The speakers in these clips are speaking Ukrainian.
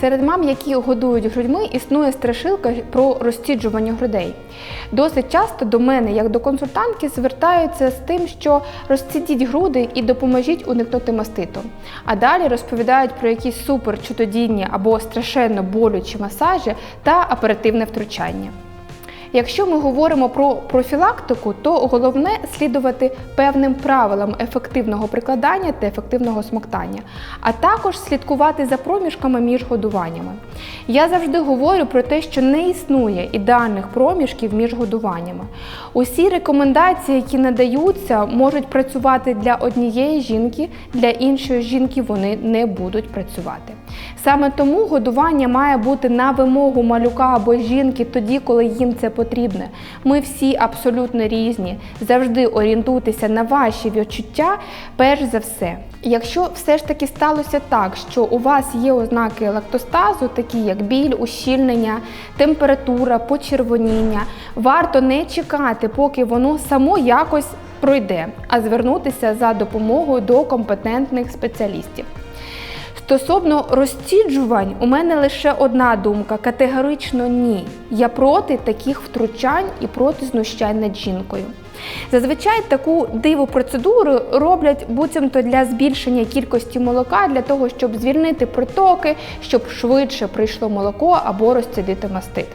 Серед мам, які годують грудьми, існує страшилка про розціджування грудей. Досить часто до мене, як до консультантки, звертаються з тим, що розцідіть груди і допоможіть уникнути маститу. А далі розповідають про якісь супер чудодійні або страшенно болючі масажі та оперативне втручання. Якщо ми говоримо про профілактику, то головне слідувати певним правилам ефективного прикладання та ефективного смоктання, а також слідкувати за проміжками між годуваннями. Я завжди говорю про те, що не існує ідеальних проміжків між годуваннями. Усі рекомендації, які надаються, можуть працювати для однієї жінки, для іншої жінки вони не будуть працювати. Саме тому годування має бути на вимогу малюка або жінки тоді, коли їм це потрібне. Ми всі абсолютно різні. Завжди орієнтуйтеся на ваші відчуття, перш за все. Якщо все ж таки сталося так, що у вас є ознаки лактостазу, такі як біль, ущільнення, температура, почервоніння, варто не чекати, поки воно само якось пройде, а звернутися за допомогою до компетентних спеціалістів. Стосовно розціджувань, у мене лише одна думка: категорично ні. Я проти таких втручань і проти знущань над жінкою. Зазвичай таку диву процедуру роблять буцімто для збільшення кількості молока, для того, щоб звільнити протоки, щоб швидше прийшло молоко або розцідити мастит.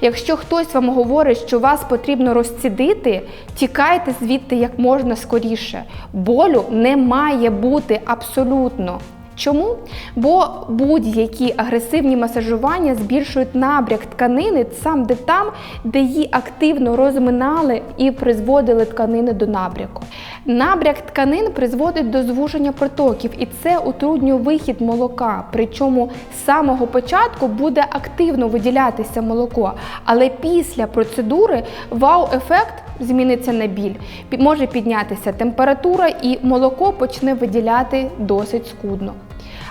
Якщо хтось вам говорить, що вас потрібно розцідити, тікайте звідти як можна скоріше. Болю не має бути абсолютно. Чому? Бо будь-які агресивні масажування збільшують набряк тканини сам де там, де її активно розминали і призводили тканини до набряку. Набряк тканин призводить до звуження протоків, і це утруднює вихід молока. Причому з самого початку буде активно виділятися молоко, але після процедури вау-ефект зміниться на біль. Може піднятися температура і молоко почне виділяти досить скудно.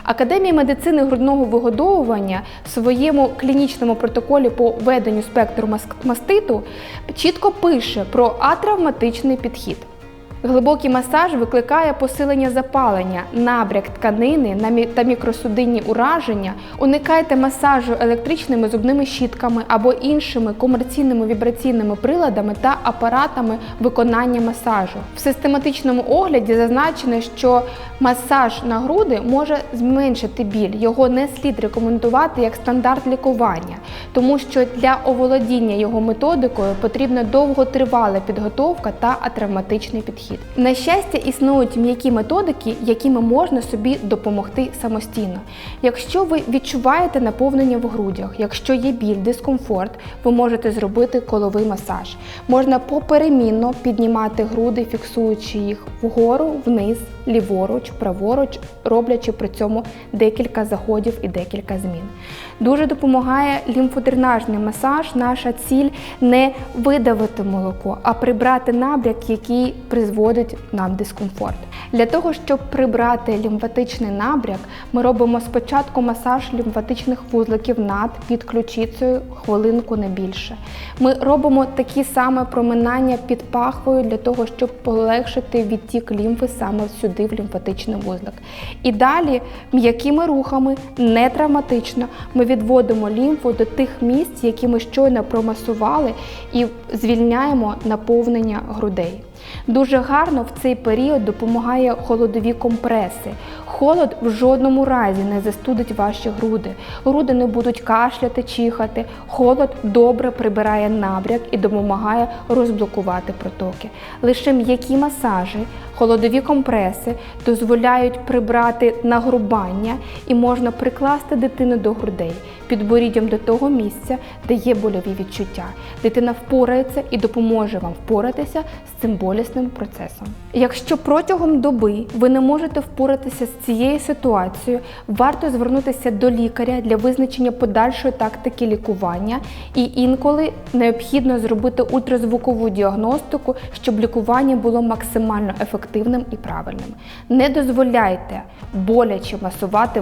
Академія медицини грудного вигодовування в своєму клінічному протоколі по веденню спектру мас- маститу чітко пише про атравматичний підхід. Глибокий масаж викликає посилення запалення, набряк тканини та мікросудинні ураження. Уникайте масажу електричними зубними щітками або іншими комерційними вібраційними приладами та апаратами виконання масажу. В систематичному огляді зазначено, що масаж на груди може зменшити біль. Його не слід рекомендувати як стандарт лікування, тому що для оволодіння його методикою потрібна довготривала підготовка та атравматичний підхід. На щастя, існують м'які методики, якими можна собі допомогти самостійно. Якщо ви відчуваєте наповнення в грудях, якщо є біль, дискомфорт, ви можете зробити коловий масаж. Можна поперемінно піднімати груди, фіксуючи їх вгору, вниз, ліворуч, праворуч, роблячи при цьому декілька заходів і декілька змін. Дуже допомагає лімфодренажний масаж. Наша ціль не видавити молоко, а прибрати набряк, який призводить нам дискомфорт. Для того, щоб прибрати лімфатичний набряк, ми робимо спочатку масаж лімфатичних вузликів над під ключицею хвилинку не більше. Ми робимо такі саме проминання під пахвою для того, щоб полегшити відтік лімфи саме сюди, в лімфатичний вузлик. І далі м'якими рухами, не травматично, ми відводимо лімфу до тих місць, які ми щойно промасували, і звільняємо наповнення грудей. Дуже гарно в цей період допомагає холодові компреси. Холод в жодному разі не застудить ваші груди. Груди не будуть кашляти, чихати. Холод добре прибирає набряк і допомагає розблокувати протоки. Лише м'які масажі, холодові компреси дозволяють прибрати нагрубання і можна прикласти дитину до грудей підборіддям до того місця, де є больові відчуття. Дитина впорається і допоможе вам впоратися з цим болісним процесом. Якщо протягом доби ви не можете впоратися з цією ситуацією, варто звернутися до лікаря для визначення подальшої тактики лікування, і інколи необхідно зробити ультразвукову діагностику, щоб лікування було максимально ефективним і правильним. Не дозволяйте боляче масувати